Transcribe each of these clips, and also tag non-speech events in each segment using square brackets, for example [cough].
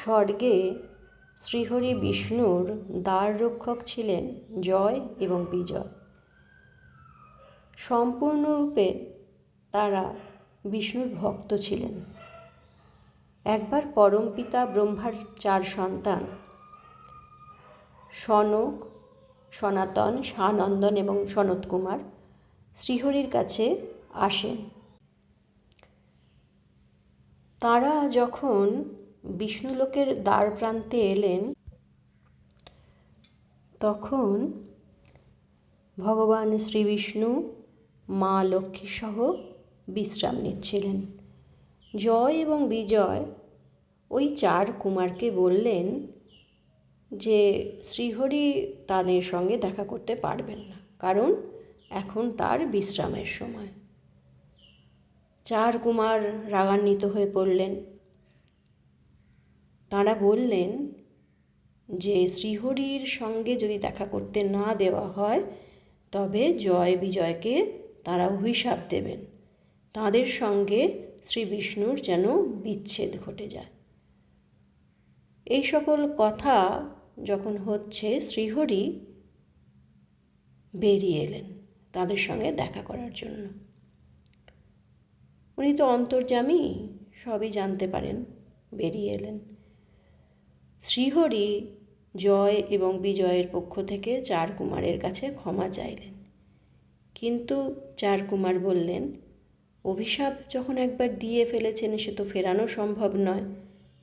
স্বর্গে শ্রীহরি বিষ্ণুর দ্বার রক্ষক ছিলেন জয় এবং বিজয়। সম্পূর্ণরূপে তারা বিষ্ণুর ভক্ত ছিলেন। একবার পরমপিতা ব্রহ্মার চার সন্তান, সনক, সনাতন, সানন্দন এবং সনত কুমার শ্রীহরির কাছে আসেন। তারা যখন বিষ্ণুলোকের দ্বার প্রান্তে এলেন। তখন ভগবান শ্রীবিষ্ণু মা লক্ষ্মী সহ বিশ্রাম নিচ্ছিলেন। জয় এবং বিজয় ওই চার কুমারকে বললেন যে, শ্রীহরি তাদের সঙ্গে দেখা করতে পারবেন না, কারণ এখন তার বিশ্রামের সময়। চার কুমার রাগান্বিত হয়ে পড়লেন। তাঁরা বললেন যে, শ্রীহরির সঙ্গে যদি দেখা করতে না দেওয়া হয়, তবে জয় বিজয়কে তারা অভিশাপ দেবেন। তাদের সঙ্গে শ্রী বিষ্ণুর যেন বিচ্ছেদ ঘটে যায়। এই সকল কথা যখন হচ্ছে, শ্রীহরি বেরিয়ে এলেন তাদের সঙ্গে দেখা করার জন্য। উনি তো অন্তর্জামী সবই জানতে পারেন, বেরিয়ে এলেন। শ্রীহরি জয় এবং বিজয়ের পক্ষ থেকে চার কুমারের কাছে ক্ষমা চাইলেন। কিন্তু চার কুমার বললেন, অভিশাপ যখন একবার দিয়ে ফেলেছেন সে তো ফেরানো সম্ভব নয়,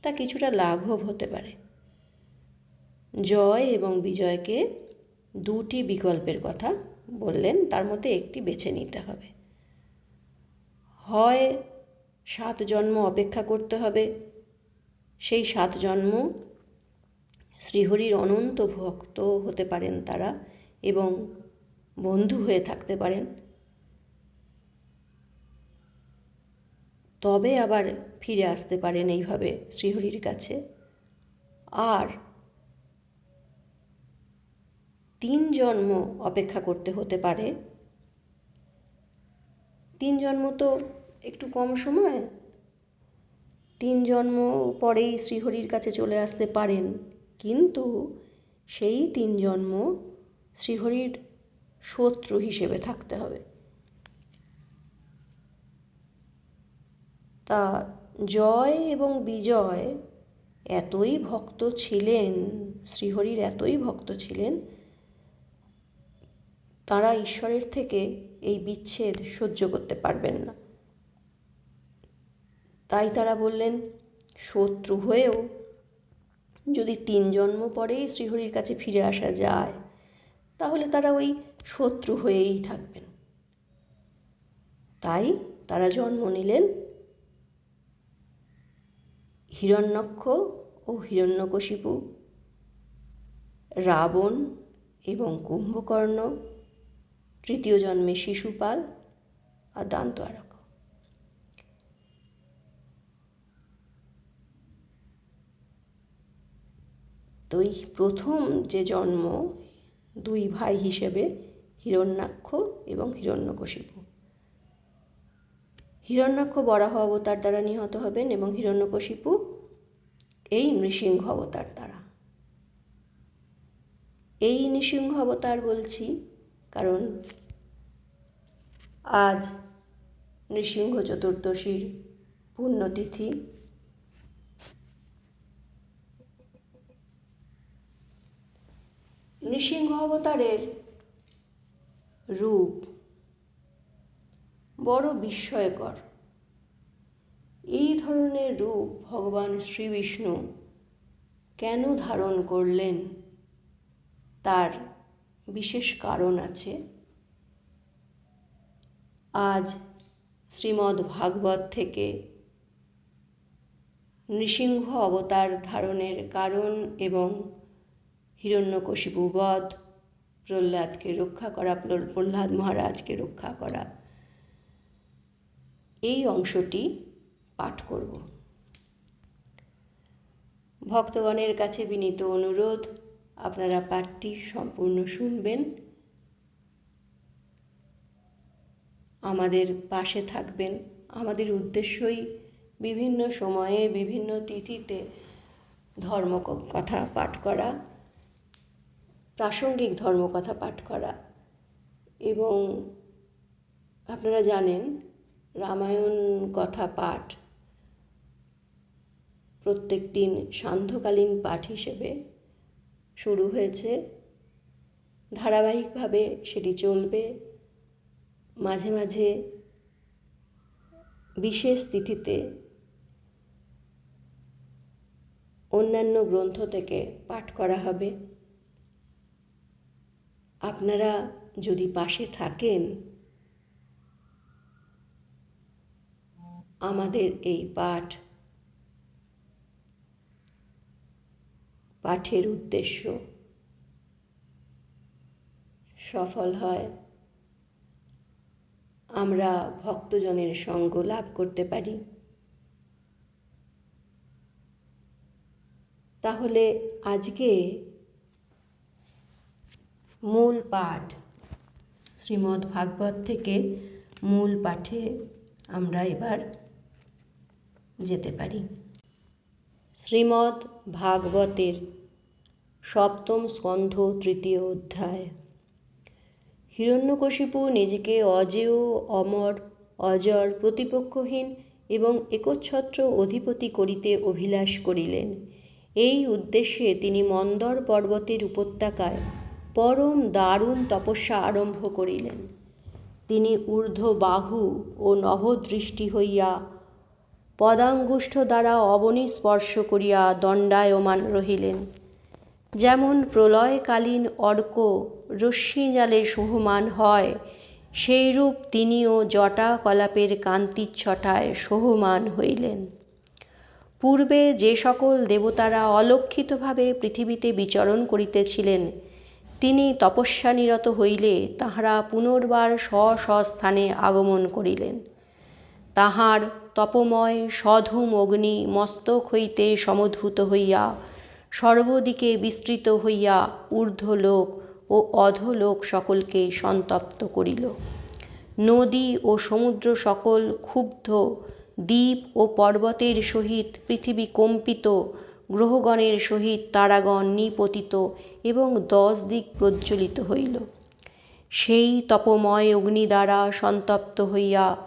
তা কিছুটা লাঘব হতে পারে। জয় এবং বিজয়কে দুটি বিকল্পের কথা বললেন, তার মধ্যে একটি বেছে নিতে হবে। হয় সাত জন্ম অপেক্ষা করতে হবে, সেই সাত জন্ম শ্রীহরির অনন্ত ভক্ত হতে পারেন তারা এবং বন্ধু হয়ে থাকতে পারেন। তবে আবার ফিরে আসতে পারেন এইভাবে শ্রীহরির কাছে। আর তিন জন্ম অপেক্ষা করতে হতে পারে। তিন জন্ম তো একটু কম সময়। তিন জন্ম পরেই শ্রীহরির কাছে চলে আসতে পারেন। কিন্তু সেই তিন জন্ম শ্রীহরির শত্রু হিসেবে থাকতে হবে। তা জয় এবং বিজয় এতই ভক্ত ছিলেন, শ্রীহরির এতই ভক্ত ছিলেন, তারা ঈশ্বরের থেকে এই বিচ্ছেদ সহ্য করতে পারবেন না। তাই তারা বললেন, শত্রু হয়েও যদি তিন জন্ম পরেই শ্রীহরির কাছে ফিরে আসা যায়, তাহলে তারা ওই শত্রু হয়েই থাকবেন। তাই তারা জন্ম নিলেন হিরণ্যক্ষ ও হিরণ্যকশিপু, রাবণ এবং কুম্ভকর্ণ, তৃতীয় জন্মে শিশুপাল আর দান্তআরক তো এই প্রথম যে জন্ম, দুই ভাই হিসেবে হিরণ্যাক্ষ এবং হিরণ্যকশিপু। হিরণ্যাক্ষ বরাহ অবতার দ্বারা নিহত হবেন এবং হিরণ্যকশিপু এই নৃসিংহ অবতার দ্বারা। এই নৃসিংহ অবতার বলছি কারণ আজ নৃসিংহ চতুর্দশীর পুণ্যতিথি নৃসিংহ অবতারের রূপ বড় বিস্ময়কর। এই ধরনের রূপ ভগবান শ্রী বিষ্ণু কেন ধারণ করলেন? তার বিশেষ কারণ আছে। আজ শ্রীমদ্ ভাগবত থেকে নৃসিংহ অবতার ধারণের কারণ এবং হিরণ্যকশিপু বধ প্রহ্লাদকে রক্ষা করা প্রহ্লাদ মহারাজকে রক্ষা করা। এই অংশটি পাঠ করব। ভক্তগণের কাছে বিনীত অনুরোধ, আপনারা পাঠটি সম্পূর্ণ শুনবেন। আমাদের পাশে থাকবেন। আমাদের উদ্দেশ্যই বিভিন্ন সময়ে বিভিন্ন তিথিতে ধর্ম কথা পাঠ করা। প্রাসঙ্গিক ধর্মকথা পাঠ করা। এবং আপনারা জানেন, রামায়ণ কথা পাঠ প্রত্যেক দিন সান্ধ্যকালীন পাঠ হিসেবে শুরু হয়েছে। ধারাবাহিকভাবে সেটি চলবে। মাঝে মাঝে বিশেষ তিথিতে অন্যান্য গ্রন্থ থেকে পাঠ করা হবে। আপনারা যদি পাশে থাকেন, আমাদের এই পাঠ, পাঠের উদ্দেশ্য সফল হয়। আমরা ভক্তজনের সঙ্গ লাভ করতে পারি। তাহলে আজকে মূল পাঠ। শ্রীমদ্ ভাগবত থেকে মূল পাঠে আমরা এবার যেতে পারি। শ্রীমদ্ ভাগবতের সপ্তম স্কন্ধ তৃতীয় অধ্যায়। হিরণ্যকশিপু নিজেকে অজেয়, অমর, অজর, প্রতিপক্ষহীন এবং একচ্ছত্র অধিপতি করিতে অভিলাষ করিলেন। এই উদ্দেশ্যে তিনি মন্দর পর্বতের উপত্যকায় পরম দারুণ তপস্যা আরম্ভ করিলেন। তিনি ঊর্ধ্ব বাহু ও নভদৃষ্টি হইয়া পদাঙ্গুষ্ঠ দ্বারা অবনী স্পর্শ করিয়া দণ্ডায়মান রহিলেন। যেমন প্রলয়কালীন অর্ক রশ্মিজালে শোভমান হয়, সেইরূপ তিনিও জটা কলাপের কান্তির ছটায় শোভমান হইলেন। পূর্বে যে সকল দেবতারা অলক্ষিতভাবে পৃথিবীতে বিচরণ করিতেছিলেন তিনি তপস্যানিরত হইলে তাহারা পুনর্বার স্ব স্বস্থানে আগমন করিলেন। তাহার তপময় সধুম অগ্নি মস্তক হইতে সমধূত হইয়া, সর্বদিকে বিস্তৃত হইয়া ঊর্ধ্বলোক ও অধলোক সকলকে সন্তপ্ত করিল। নদী ও সমুদ্র সকল ক্ষুব্ধ, দ্বীপ ও পর্বতের সহিত পৃথিবী কম্পিত গ্রহগণের সহিত তারাগণ নিপতিত এবং দশ দিক প্রজ্বলিত হইল। সেই তপময় অগ্নি দ্বারা সন্তপ্ত হইয়া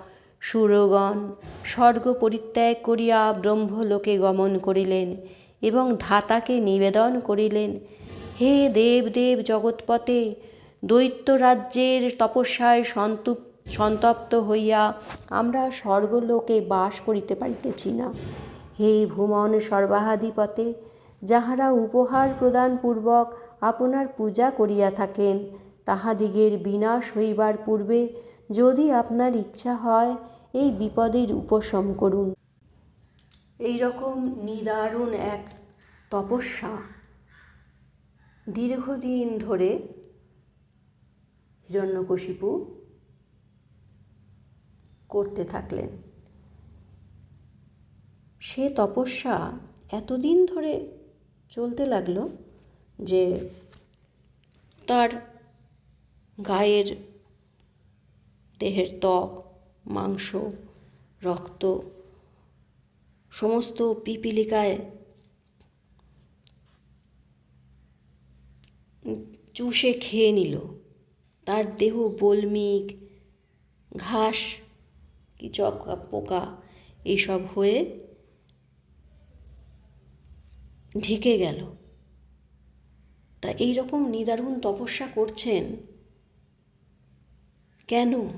সুরগণ স্বর্গ পরিত্যাগ করিয়া ব্রহ্মলোকে গমন করিলেন এবং ধাতাকে নিবেদন করিলেন, হে দেব দেব জগৎপতে দৈত্য রাজ্যের তপস্যায় সন্তুপ, সন্তপ্ত হইয়া আমরা স্বর্গলোকে বাস করিতে পারিতেছি না। হে ভুমন সর্বাহাধিপতে যাহারা উপহার প্রদানপূর্বক আপনার পূজা করিয়া থাকেন, তাহাদিগের বিনাশ হইবার পূর্বে যদি আপনার ইচ্ছা হয়, এই বিপদের উপশম করুন। এই রকম নিদারুণ এক তপস্যা দীর্ঘদিন ধরে হিরণ্যকশিপু করতে থাকলেন। সে তপস্যা এতদিন ধরে চলতে লাগল যে তার গায়ের দেহের ত্বক, মাংস, রক্ত, সমস্ত পিপিলিকায় চুষে খেয়ে নিল। তার দেহ বলমিক, ঘাস, কি চকা পোকা এইসব হয়ে ঢেকে গেল। তা এই রকম নিদারুণ তপস্যা করছেন? কেন?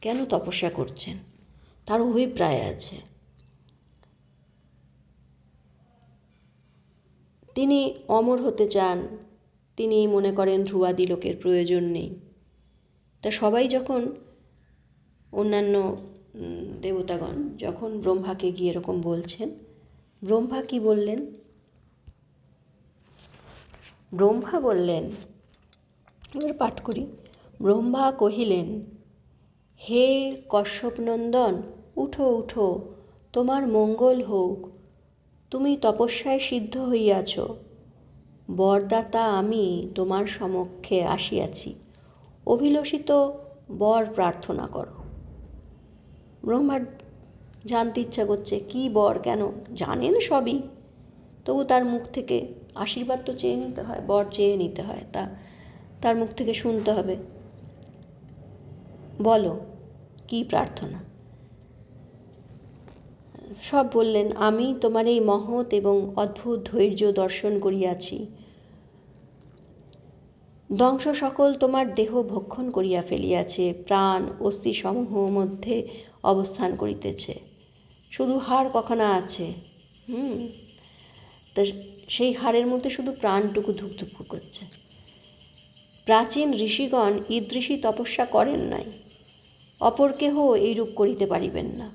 কেন তপস্যা করছেন? তার অভিপ্রায় আছে। তিনি অমর হতে চান, তিনি মনে করেন ধ্রুবাদি লোকের প্রয়োজন নেই। তা সবাই যখন অন্যান্য দেবতাগণ যখন ব্রহ্মাকে গিয়ে এরকম বলছেন, ব্রহ্মা কি বললেন? ব্রহ্মা বললেন, এবার পাঠ করি। ব্রহ্মা কহিলেন, হে কশ্যপনন্দন উঠো উঠো, তোমার মঙ্গল হোক, তুমি তপস্যায় সিদ্ধ হইয়াছ, বরদাতা আমি তোমার সমক্ষে আসিয়াছি, অভিলষিত বর প্রার্থনা করো। ব্রহ্মার জানতে ইচ্ছা করছে, কি বর কেন? জানেন সবই, তবু তার মুখ থেকে আশীর্বাদ তো চেয়ে নিতে হয়, বর চেয়ে নিতে হয়, তা তার মুখ থেকে শুনতে হবে। বলো, কি প্রার্থনা? সব বললেন, আমি তোমার এই মহৎ এবং অদ্ভুত ধৈর্য দর্শন করিয়াছি। ধ্বংস সকল তোমার দেহ ভক্ষণ করিয়া ফেলিয়াছে, প্রাণ, অস্থিসমূহ মধ্যে অবস্থান করিতেছে। শুধু হাড় কখনো আছে। হুম, তা সেই হাড়ের মধ্যে শুধু প্রাণটুকু ধুকধুক করছে। প্রাচীন ঋষিগণ ঈদৃষী তপস্যা করেন নাই। অপর কেহ এইরূপ করিতে পারিবেন না।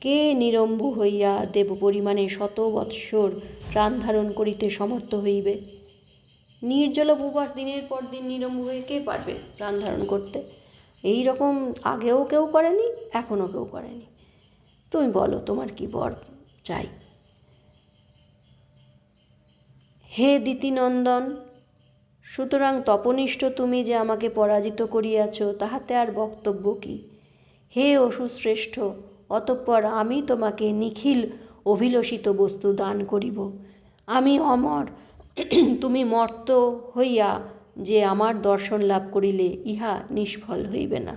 কে নিরম্বু হইয়া দেব পরিমাণে শত বৎসর প্রাণ ধারণ করিতে সমর্থ হইবে? নির্জল উপবাস দিনের পর দিন নিরম্বু হয়ে কে পারবে প্রাণ ধারণ করতে? এই রকম আগেও কেউ করেনি, এখনও কেউ করেনি। তুমি বলো, তোমার কি বর চাই? হে দিতিনন্দন, সুতরাং তপনিষ্ঠ তুমি যে আমাকে পরাজিত করিয়াছ, তাহাতে আর বক্তব্য কি? হে অসুশ্রেষ্ঠ, অতঃপর আমি তোমাকে নিখিল অভিলষিত বস্তু দান করিব। আমি অমর, [clears throat] তুমি মর্ত হইয়া যে আমার দর্শন লাভ করিলে, ইহা নিষ্ফল হইবে না।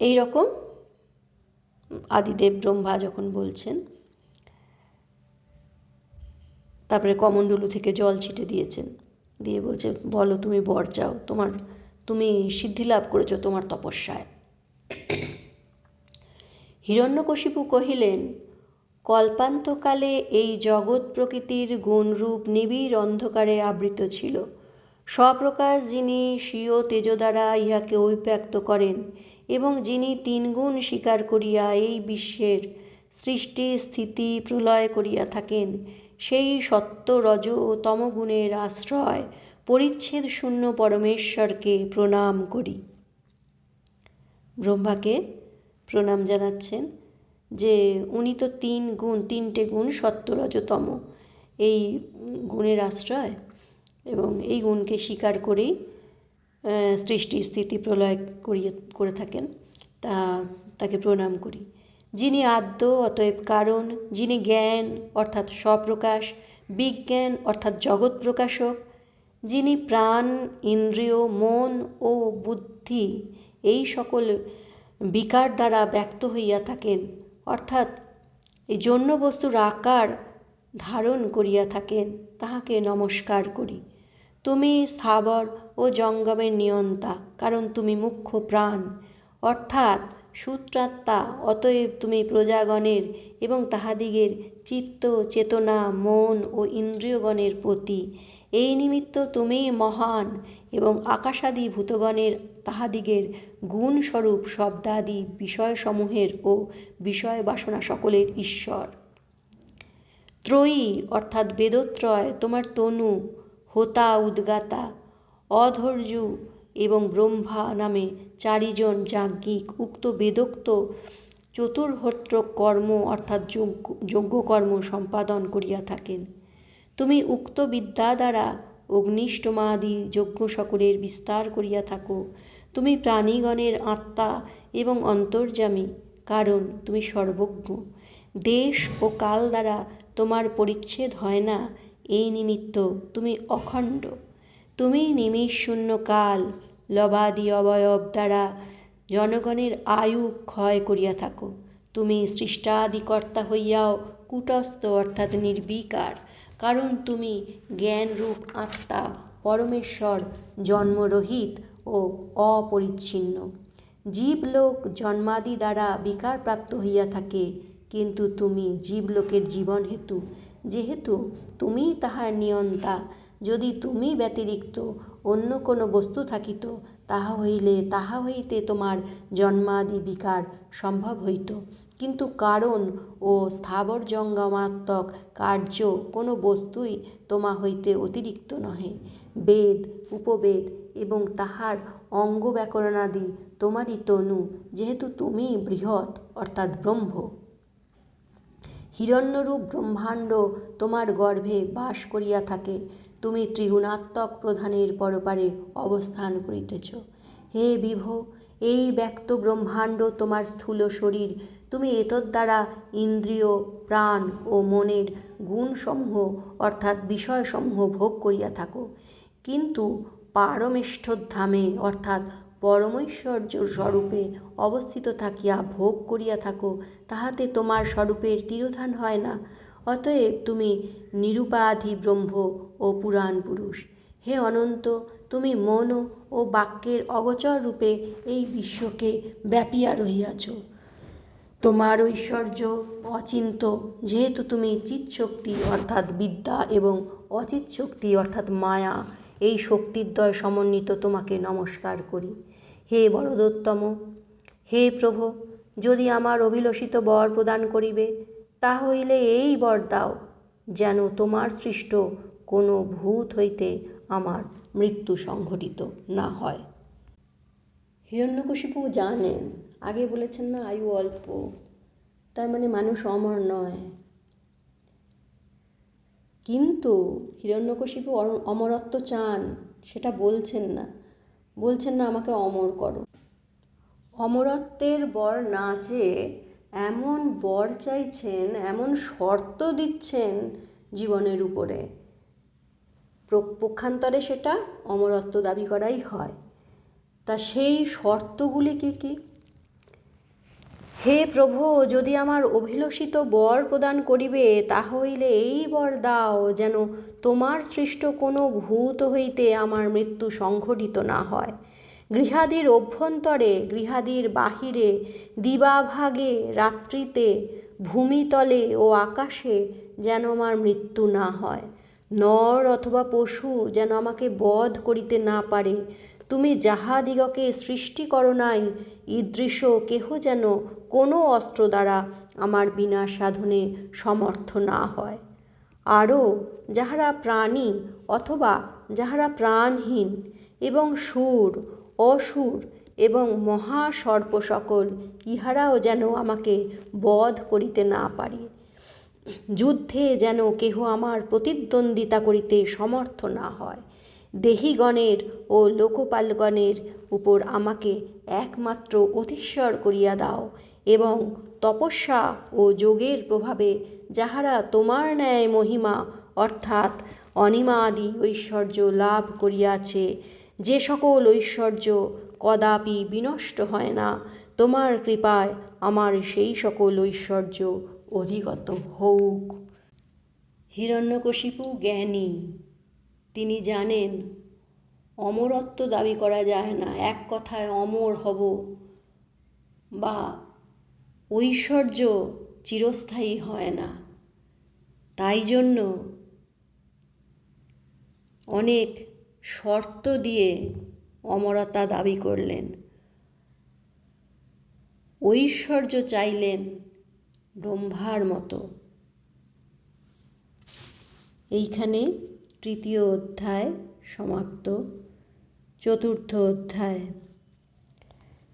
এই রকম আদিদেব ব্রহ্মা যখন বলছেন তারপরে কমণ্ডলু থেকে জল ছিটে দিয়েছেন। দিয়ে বলছে, বলো তুমি বর যাও তোমার, তুমি সিদ্ধি লাভ করেছ তোমার তপস্যায়। হিরণ্যকশিপু কহিলেন, কল্পান্তকালে এই জগৎ প্রকৃতির গুণরূপ নিবিড় অন্ধকারে আবৃত ছিল। স্বপ্রকাশ যিনি স্বীয় তেজ দ্বারা ইহাকে ঐব্যক্ত করেন এবং যিনি তিন গুণ স্বীকার করিয়া এই বিশ্বের সৃষ্টি স্থিতি প্রলয় করিয়া থাকেন সেই সত্য রজ তমগুণের আশ্রয়, পরিচ্ছেদ শূন্য পরমেশ্বরকে প্রণাম করি। ব্রহ্মাকে প্রণাম জানাচ্ছেন যে উনি তো তিন গুণ, তিনটে গুণ সত্য রজতম এই গুণের আশ্রয় এবং এই গুণকে স্বীকার করেই সৃষ্টি, স্থিতি প্রলয় করিয়ে, করে থাকেন। তা, তাকে প্রণাম করি। যিনি আদ্য, অতএব কারণ, যিনি জ্ঞান, অর্থাৎ স্বপ্রকাশ বিজ্ঞান, অর্থাৎ জগৎ প্রকাশক, যিনি প্রাণ, ইন্দ্রিয়, মন ও বুদ্ধি, এই সকল বিকার দ্বারা ব্যক্ত হইয়া থাকেন, অর্থাৎ এই জন্য বস্তুর আকার ধারণ করিয়া থাকেন, তাহাকে নমস্কার করি। তুমি স্থাবর ও জঙ্গমের নিয়ন্তা, কারণ তুমি মুখ্য প্রাণ, অর্থাৎ সূত্রাত্মা, অতএব তুমি প্রজাগণের এবং তাহাদিগের চিত্ত, চেতনা, মন ও ইন্দ্রিয়গণের প্রতি। এই নিমিত্ত তুমিই মহান এবং আকাশাদি ভূতগণের তাহাদিগের গুণস্বরূপ শব্দাদি বিষয়সমূহের ও বিষয় বাসনা সকলের ঈশ্বর। ত্রয়ী, অর্থাৎ বেদত্রয়, তোমার তনু, হোতা উদ্গাতা অধৈর্য এবং ব্রহ্মা নামে চারিজন যাজ্ঞিক, উক্ত বেদোক্ত চতুর্হত্র কর্ম অর্থাৎ যজ্ঞ, যজ্ঞকর্ম সম্পাদন করিয়া থাকেন। তুমি উক্ত বিদ্যা দ্বারা অগ্নিষ্টমাদি যজ্ঞ সকলের বিস্তার করিয়া থাকো। তুমি প্রাণীগণের আত্মা এবং অন্তর্যামী, কারণ তুমি সর্বজ্ঞ। দেশ ও কাল দ্বারা তোমার পরিচ্ছেদ হয় না, এই নিমিত্ত তুমি অখণ্ড। তুমি নিমিষ শূন্য কাল লবাদি অবয়ব দ্বারা জনগণের আয়ু ক্ষয় করিয়া থাকো। তুমি সৃষ্টাদিকর্তা হইয়াও কুটস্থ অর্থাৎ নির্বিকার। কারণ তুমি জ্ঞানরূপ আত্মা, পরমেশ্বর, জন্মরহিত ও অপরিচ্ছিন্ন। জীবলোক জন্মাদি দ্বারা বিকারপ্রাপ্ত হইয়া থাকে, কিন্তু তুমি জীবলোকের জীবন হেতু। যেহেতু তুমিই তাহার নিয়ন্তা, যদি তুমি ব্যতিরিক্ত অন্য কোনো বস্তু থাকিত, তাহা হইলে, তাহা হইতে তোমার জন্মাদি বিকার সম্ভব হইত। কিন্তু কারণ ও স্থাবর জঙ্গমাত্মক কার্য কোনো বস্তুই তোমা হইতে অতিরিক্ত নহে। বেদ, উপবেদ এবং তাহার অঙ্গ ব্যাকরণাদি তোমারই তনু, যেহেতু তুমি বৃহৎ, অর্থাৎ ব্রহ্ম। হিরণ্যরূপ ব্রহ্মাণ্ড তোমার গর্ভে বাস করিয়া থাকে। তুমি ত্রিগুণাত্মক প্রধানের পরপারে অবস্থান করিতেছ। হে বিভ, এই ব্যক্ত ব্রহ্মাণ্ড তোমার স্থূল শরীর, তুমি এতদ দ্বারা ইন্দ্রিয়, প্রাণ ও মনের গুণসমূহ, অর্থাৎ বিষয়সমূহ ভোগ করিয়া থাকো। কিন্তু পারমেষ্ঠর ধামে অর্থাৎ পরমৈশ্বর্য স্বরূপে অবস্থিত থাকিয়া ভোগ করিয়া থাকো, তাহাতে তোমার স্বরূপের তিরোধান হয় না। অতএব তুমি নিরুপাধি ব্রহ্ম ও পুরাণ পুরুষ। হে অনন্ত, তুমি মন ও বাক্যের অগোচর রূপে এই বিশ্বকে ব্যাপিয়া রহিয়াছ। তোমার ঐশ্বর্য অচিন্ত, যেহেতু তুমি চিৎশক্তি অর্থাৎ বিদ্যা এবং অচিত শক্তি অর্থাৎ মায়া, এই শক্তিদ্বয় সমন্বিত তোমাকে নমস্কার করি। হে বরদোত্তম, হে প্রভু, যদি আমার অভিলষিত বর প্রদান করিবে তা হইলে এই বর দাও, যেন তোমার সৃষ্ট কোনো ভূত হইতে আমার মৃত্যু সংঘটিত না হয়। হিরণ্যকশিপু জানেন, আগে বলেছেন না আয়ু অল্প, তার মানে মানুষ অমর নয়। কিন্তু হিরণ্যকশিপু অমরত্ব চান, সেটা বলছেন না বলছেন না আমাকে অমর করো। অমরত্বের বর না চেয়ে এমন বর চাইছেন, এমন শর্ত দিচ্ছেন জীবনের উপরে। পক্ষান্তরে সেটা অমরত্ব দাবি করাই হয়। তা সেই শর্তগুলি কী কী? হে প্রভু, যদি আমার অভিলষিত বর প্রদান করিবে তা হইলে এই বর দাও যেন তোমার সৃষ্ট কোনো ভূত হইতে আমার মৃত্যু সংঘটিত না হয়। গৃহাদির অভ্যন্তরে, গৃহাদির বাহিরে, দিবাভাগে, রাত্রিতে, ভূমিতলে ও আকাশে যেন আমার মৃত্যু না হয়। নর অথবা পশু যেন আমাকে বধ করিতে না পারে। তুমি যাহাদিগকে সৃষ্টি করো নাই ঈদৃশ কেহ যেন কোনো অস্ত্র দ্বারা আমার বিনা সাধনে সমর্থ না হয়। আরও, যাহারা প্রাণী অথবা যাহারা প্রাণহীন এবং সুর অসুর এবং মহাসর্প সকল ইহারাও যেন আমাকে বধ করিতে না পারে। যুদ্ধে যেন কেহ আমার প্রতিদ্বন্দ্বিতা করিতে সমর্থ না হয়। দেহিগণের ও লোকপালগণের উপর আমাকে একমাত্র অধীশ্বর করিয়া দাও এবং তপস্যা ও যোগের প্রভাবে যাহারা তোমার ন্যায় মহিমা অর্থাৎ অনিমাদি ঐশ্বর্য লাভ করিয়াছে যে সকল ঐশ্বর্য কদাপি বিনষ্ট হয় না, তোমার কৃপায় আমার সেই সকল ঐশ্বর্য অধিগত হউক হিরণ্যকশিপু জ্ঞানী, তিনি জানেন, অমরত্ব দাবি করা যায় না, এক কথায় অমর হব বা ঐশ্বর্য চিরস্থায়ী হয় না। তাই জন্য অনেক শর্ত দিয়ে অমরতা দাবি করলেন। ঐশ্বর্য চাইলেন ব্রহ্মার মতো। এইখানে তৃতীয় অধ্যায় সমাপ্ত। চতুর্থ অধ্যায়।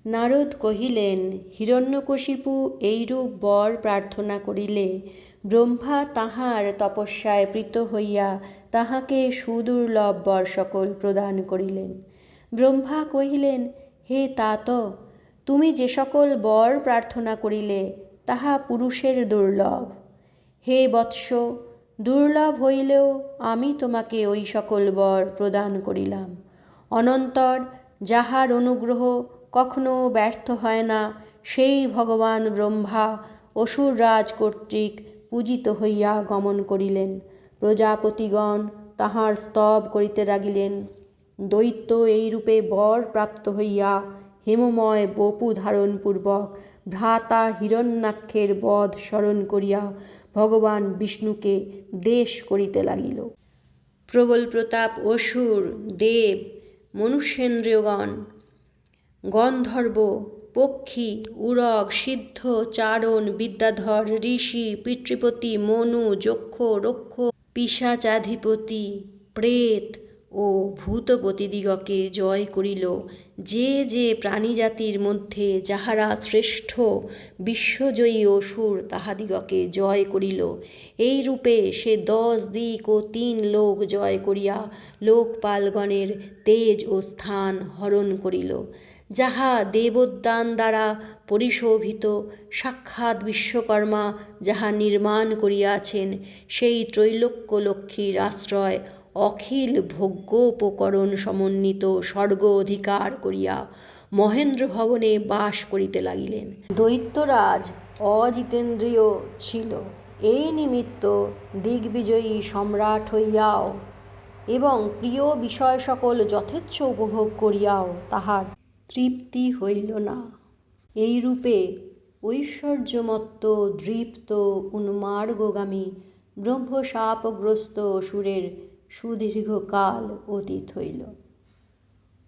নারদ কহিলেন, হিরণ্যকশিপু এইরূপ বর প্রার্থনা করিলে ব্রহ্মা তাহার তপস্যায় প্রীত হইয়া তাহাকে সুদুর্লভ বর সকল প্রদান করিলেন। ব্রহ্মা কহিলেন, হে তাত, তুমি যে সকল বর প্রার্থনা করিলে, তাহা পুরুষের দুর্লভ। হে বৎস, দুর্লভ হইলেও আমি তোমাকে ওই সকল বর প্রদান করিলাম। অনন্তর যাহার অনুগ্রহ কখনো ব্যর্থ হয় না, সেই ভগবান ব্রহ্মা অসুররাজ কর্তৃক পূজিত হইয়া গমন করিলেন। প্রজাপতিগণ তাহার স্তব করিতে লাগিলেন। দৈত্য এইরূপে বর প্রাপ্ত হইয়া হেমময় বপু ধারণপূর্বক ভ্রাতা হিরণ্যাক্ষের বধ স্মরণ করিয়া ভগবান বিষ্ণুকে দেশ করিতে লাগিল। প্রবল প্রতাপ, অসুর, দেব, মনুষ্যেন্দ্রিয়গণ, গন্ধর্ব, পক্ষী, উরগ, সিদ্ধ, চারণ, বিদ্যাধর, ঋষি, পিতৃপতি, মনু, যক্ষ, রক্ষ পিসাচাধিপতি প্রেত ও ভূতপতিদিগকে জয় করিল যে যে প্রাণীজাতির মধ্যে যাহারা শ্রেষ্ঠ বিশ্বজয়ী অসুর তাহাদিগকে জয় করিল। এই রূপে সে দশ দিক ও তিন লোক জয় করিয়া লোকপালগণের তেজ ও স্থান হরণ করিল, যাহা দেবোদ্যান দ্বারা পরিশোভিত, সাক্ষাৎ বিশ্বকর্মা যাহা নির্মাণ করিয়াছেন, সেই ত্রৈলোক্য লক্ষ্মীর আশ্রয় অখিল ভোগ্যোপকরণ সমন্বিত স্বর্গ অধিকার করিয়া মহেন্দ্র ভবনে বাস করিতে লাগিলেন। দৈত্যরাজ অজিতেন্দ্রিয় ছিল। এই নিমিত্ত দিগ্বিজয়ী সম্রাট হইয়াও এবং প্রিয় বিষয় সকল যথেচ্ছ উপভোগ করিয়াও তাহার তৃপ্তি হইল না। এইরূপে ঐশ্বর্যমত্ত, দৃপ্ত, উন্মার্গগামী ব্রহ্মশাপগ্রস্ত অসুরের সুদীর্ঘকাল অতীত হইল।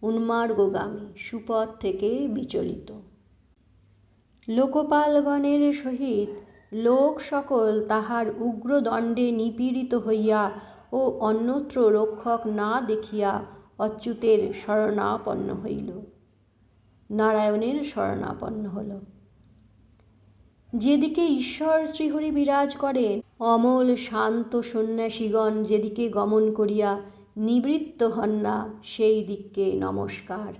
উন্মার্গগামী সুপথ থেকে বিচলিত। লোকপালগণের সহিত লোক সকল তাহার উগ্রদণ্ডে নিপীড়িত হইয়া ও অন্যত্র রক্ষক না দেখিয়া অচ্যুতের শরণাপন্ন হইল। নারায়ণের শরণাপন্ন হল। যেদিকে ঈশ্বর শ্রীহরি বিরাজ করেন, অমল শান্ত সন্ন্যাসীগণ যেদিকে গমন করিয়া নিবৃত্ত হন না, সেই দিককে নমস্কার।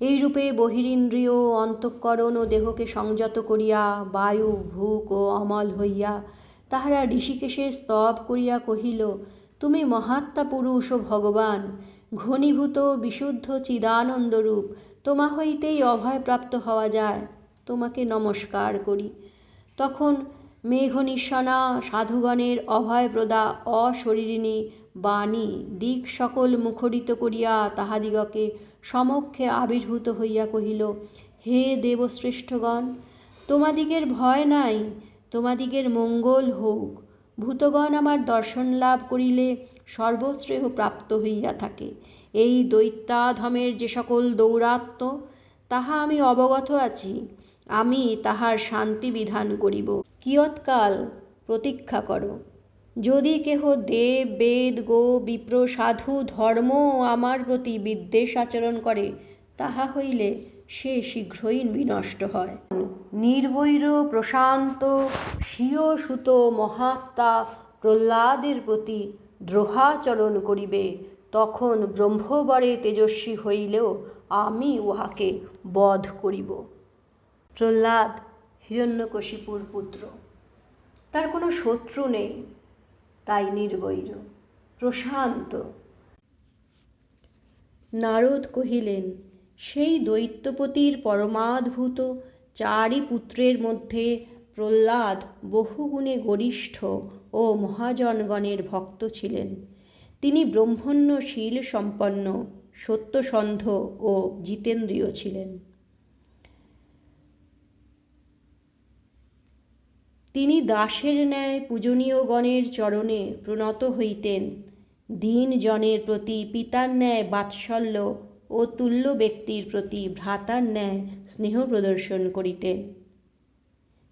এইরূপে বহিরিন্দ্রিয়, অন্তঃকরণ ও দেহকে সংযত করিয়া, বায়ু ভূক ও অমল হইয়া তাহারা ঋষিকেশের স্তব করিয়া কহিল, তুমি মহাত্মা পুরুষ ও ভগবান, ঘনীভূত, বিশুদ্ধ, চিদানন্দরূপ তোমা হইতেই অভয়প্রাপ্ত হওয়া যায়, তোমাকে নমস্কার করি। তখন মেঘনিঃসনা সাধুগণের অভয়প্রদা অশরীরিণী বাণী দিক সকল মুখরিত করিয়া তাহাদিগকে সমক্ষে আবির্ভূত হইয়া কহিল, হে দেবশ্রেষ্ঠগণ, তোমাদিগের ভয় নাই, তোমাদিগের মঙ্গল হোক। ভূতগণ আমার দর্শন লাভ করিলে সর্বশ্রেয় প্রাপ্ত হইয়া থাকে। এই দৈত্যাধমের যে সকল দৌরাত্ম, তাহা আমি অবগত আছি। আমি তাহার শান্তি বিধান করিব। কিয়ৎকাল? প্রতীক্ষা করো। যদি কেহ দেব, বেদ, গো, বিপ্র, সাধু, ধর্ম আমার প্রতি বিদ্বেষ আচরণ করে, তাহা হইলে সে শীঘ্রই বিনষ্ট হয়। নির্বৈর, প্রশান্ত স্বীয় সুত মহাত্মা প্রহ্লাদের প্রতি দ্রোহাচরণ করিবে। তখন ব্রহ্মবরে তেজস্বী হইলেও আমি উহাকে বধ করিব। প্রহ্লাদ হিরণ্যকশিপুর পুত্র, তার কোনো শত্রু নেই, তাই নির্বৈর, প্রশান্ত। নারদ কহিলেন, সেই দৈত্যপতির পরমাদ্ভুত চারি পুত্রের মধ্যে প্রহ্লাদ বহুগুণে গরিষ্ঠ ও মহাজনগণের ভক্ত ছিলেন। তিনি ব্রহ্মণ্য শীল সম্পন্ন, সত্যসন্ধ ও জিতেন্দ্রীয় ছিলেন। তিনি দাসের ন্যায় পূজনীয় গণের চরণে প্রণত হইতেন। দিন জনের প্রতি পিতার ন্যায় বাৎসল্য ও তুল্য ব্যক্তির প্রতি ভ্রাতার ন্যায় স্নেহ প্রদর্শন করিতেন।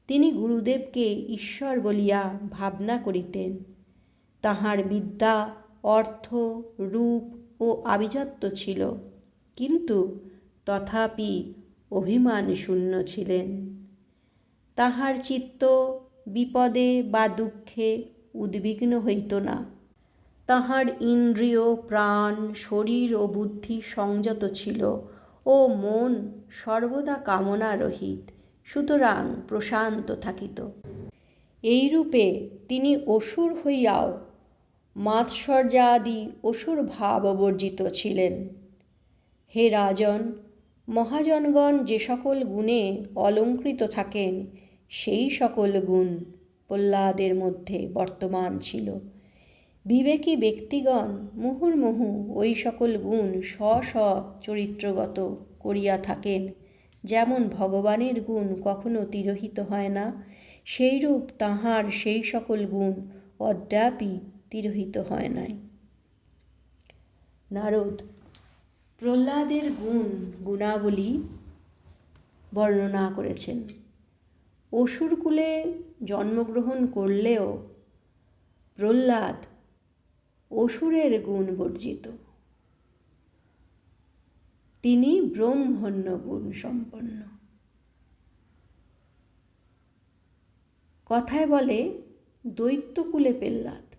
তিনি গুরুদেবকে ঈশ্বর বলিয়া ভাবনা করিতেন। তাহার বিদ্যা অর্থ, রূপ ও আভিজাত্য ছিল। কিন্তু তথাপি অভিমান শূন্য ছিলেন। তাহার চিত্ত বিপদে বা দুঃখে উদ্বিগ্ন হইত না। তাহার ইন্দ্রিয়, প্রাণ, শরীর ও বুদ্ধি সংযত ছিল ও মন সর্বদা কামনা রহিত সুতরাং প্রশান্ত থাকিত। এইরূপে তিনি অসুর হইয়াও মাৎসর্যাদি অসুর ভাব বর্জিত ছিলেন। হে রাজন, মহাজনগণ যে সকল গুণে অলঙ্কৃত থাকেন, সেই সকল গুণ প্রহ্লাদের মধ্যে বর্তমান ছিল। বিবেকী ব্যক্তিগণ মুহুর্মুহু ওই সকল গুণ স্ব স্ব চরিত্রগত করিয়া থাকেন, যেমন ভগবানের গুণ কখনো তিরোহিত হয় না, সেইরূপ তাহার সেই সকল গুণ অদ্যাপি তিরোহিত হয় নাই। নারদ, প্রহ্লাদের গুণ, গুণাবলী বর্ণনা করেছেন। অসুরকুলে জন্মগ্রহণ করলেও প্রহ্লাদ অসুরের গুণ বর্জিত। তিনি ব্রহ্মণ্য গুণ সম্পন্ন। কথায় বলে, দৈত্যকুলে পেল্লাদ।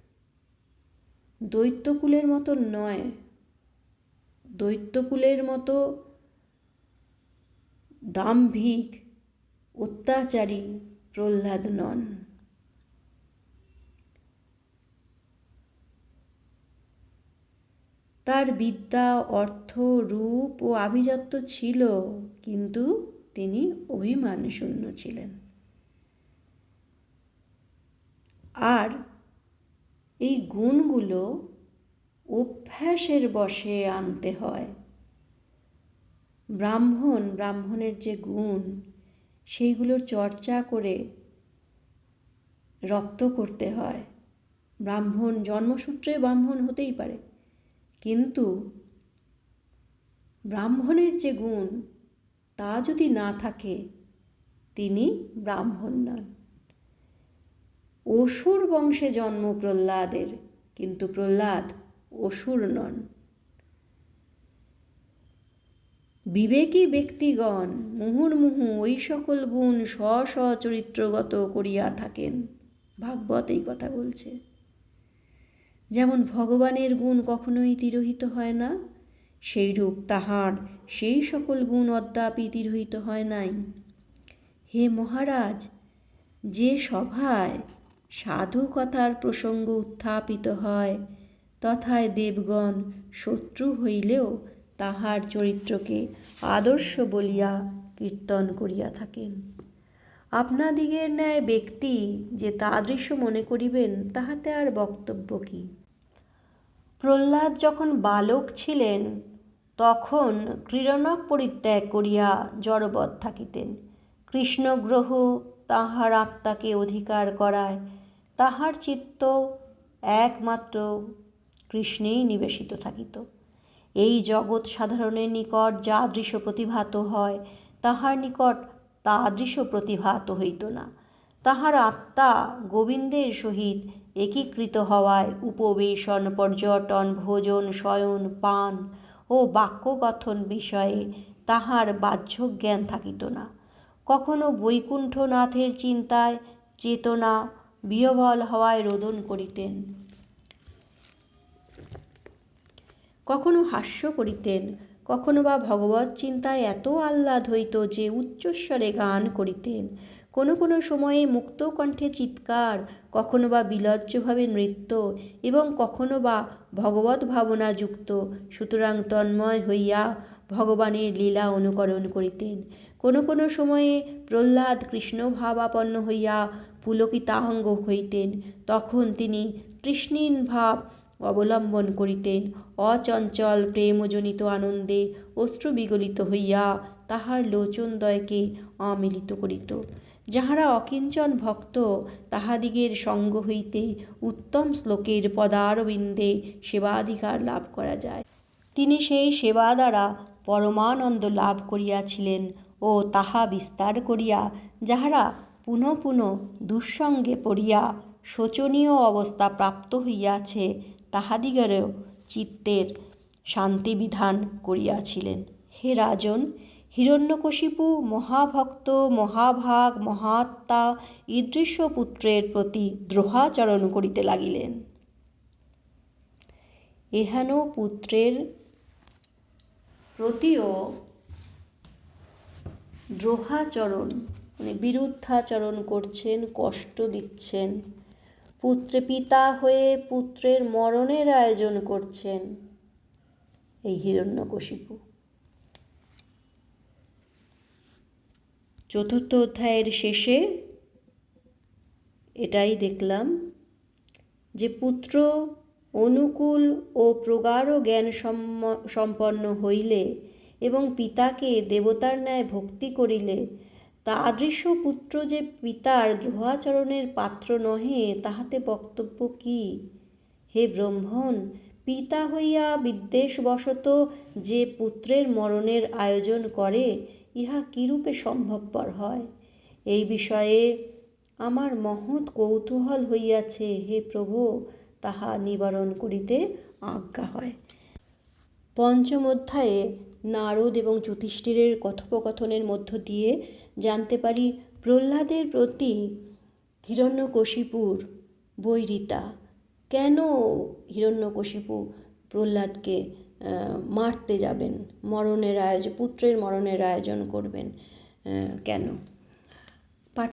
দৈত্যকুলের মতো নয়। দৈত্যকুলের মতো দাম্ভিক, অত্যাচারী প্রহ্লাদ নন। তার বিদ্যা, অর্থ, রূপ ও আভিজাত্য ছিল, কিন্তু তিনি অভিমান শূন্য ছিলেন। আর এই গুণগুলো অভ্যাসের বশে আনতে হয়। ব্রাহ্মণ, ব্রাহ্মণের যে গুণ, সেইগুলোর চর্চা করে রপ্ত করতে হয়। ব্রাহ্মণ জন্মসূত্রে ব্রাহ্মণ হতেই পারে। কিন্তু ব্রাহ্মণের যে গুণ, তা যদি না থাকে, তিনি ব্রাহ্মণ নন। অসুর বংশে জন্ম প্রহ্লাদের, কিন্তু প্রহ্লাদ অসুর নন। বিবেকী ব্যক্তিগণ মুহুর্মুহু ওই সকল গুণ স্ব স্ব চরিত্রগত করিয়া থাকেন, ভাগবত এই কথা বলছে। যেমন ভগবানের গুণ কখনোই তিরোহিত হয় না, সেইরূপ তাহার সেই সকল গুণ অদ্যাপি তিরোহিত হয় নাই। হে মহারাজ, যে সভায় সাধু কথার প্রসঙ্গ উত্থাপিত হয়। তথায় দেবগণ শত্রু হইলেও তাহার চরিত্রকে আদর্শ বলিয়া কীর্তন করিয়া থাকেন। আপনাদিগের ন্যায় ব্যক্তি যে তাদৃশ্য মনে করিবেন, তাহাতে আর বক্তব্য কী? প্রহ্লাদ যখন বালক ছিলেন, তখন ক্রীড়নক পরিত্যাগ করিয়া জড়বৎ থাকিতেন। কৃষ্ণগ্রহ তাহার আত্মাকে অধিকার করায় তাহার চিত্ত একমাত্র কৃষ্ণেই নিবেশিত থাকিত। এই জগৎ সাধারণের নিকট যা দৃশ্য প্রতিভাত হয়, তাহার নিকট তাদৃশ প্রতিভাত হইত না। তাহার আত্মা গোবিন্দের সহিত একীকৃত হওয়ায় উপবেশন, পর্যটন, ভোজন, শয়ন, পান ও বাক্যগঠন বিষয়ে তাহার বাহ্য জ্ঞান থাকিত না। কখনো বৈকুণ্ঠনাথের চিন্তায় চেতনা বিহবল হওয়ায় রোদন করিতেন। কখনো হাস্য করিতেন, কখনো বা ভগবত চিন্তায় এত আহ্লাদ হইত যে উচ্চস্বরে গান করিতেন। কোনো কোনো সময়ে মুক্ত কণ্ঠে চিৎকার, কখনো বা বিলজ্জভাবে নৃত্য এবং কখনো বা ভগবত ভাবনা যুক্ত, সুতরাং তন্ময় হইয়া ভগবানের লীলা অনুকরণ করিতেন। কোনো কোনো সময়ে প্রহ্লাদ কৃষ্ণ ভাবাপন্ন হইয়া পুলকিতাঙ্গ হইতেন। তখন তিনি তৃষ্ণীন ভাব অবলম্বন করিতেন। অচঞ্চল প্রেমজনিত আনন্দে অশ্রুবিগলিত হইয়া তাহার লোচনদয়কে অমিলিত করিত। যাহারা অকিঞ্চন ভক্ত, তাহাদিগের সঙ্গ হইতে উত্তম শ্লোকের পদারবিন্দে সেবাধিকার লাভ করা যায়। তিনি সেই সেবা দ্বারা পরমানন্দ লাভ করিয়াছিলেন ও তাহা বিস্তার করিয়া যাহারা পুনঃ পুনঃ দুঃসঙ্গে পড়িয়া শোচনীয় অবস্থা প্রাপ্ত হইয়াছে তাহাদিগেরও চিত্তের শান্তিবিধান করিয়াছিলেন। হে রাজন, হিরণ্যকশিপু, মহাভক্ত, মহাভাগ, মহাত্মা ঈদৃশ্য পুত্রের প্রতি দ্রোহাচরণ করিতে লাগিলেন। এহেন পুত্রের প্রতিও দ্রোহাচরণ মানে বিরুদ্ধাচরণ করছেন, কষ্ট দিচ্ছেন। পুত্রে পিতা হয়ে পুত্রের মরণের আয়োজন করছেন। এই হিরণ্যকশিপু। চতুর্থ অধ্যায়ের শেষে এটাই দেখলাম যে পুত্র অনুকূল ও প্রগাঢ় জ্ঞান সম্পন্ন হইলে এবং পিতাকে দেবতার ন্যায় ভক্তি করিলে তাদৃশ পুত্র যে পিতার দ্রোহাচরণের পাত্র নহে, তাহাতে বক্তব্য কি? হে ব্রহ্মণ, পিতা হইয়া বিদ্বেষবশত যে পুত্রের মরণের আয়োজন করে, ইহা কীরূপে সম্ভবপর হয়? এই বিষয়ে আমার মহৎ কৌতূহল হইয়াছে, হে প্রভু, তাহা নিবারণ করিতে আজ্ঞা হয়। পঞ্চম অধ্যায়ে নারদ এবং যুধিষ্ঠিরের কথোপকথনের মধ্য দিয়ে জানতে পারি প্রহ্লাদের প্রতি হিরণ্যকশিপুর বৈরিতা। কেন হিরণ্যকশিপু প্রহ্লাদকে মারতে যাবেন? মরণের আয়োজন পুত্রের মরণের আয়োজন করবেন কেন?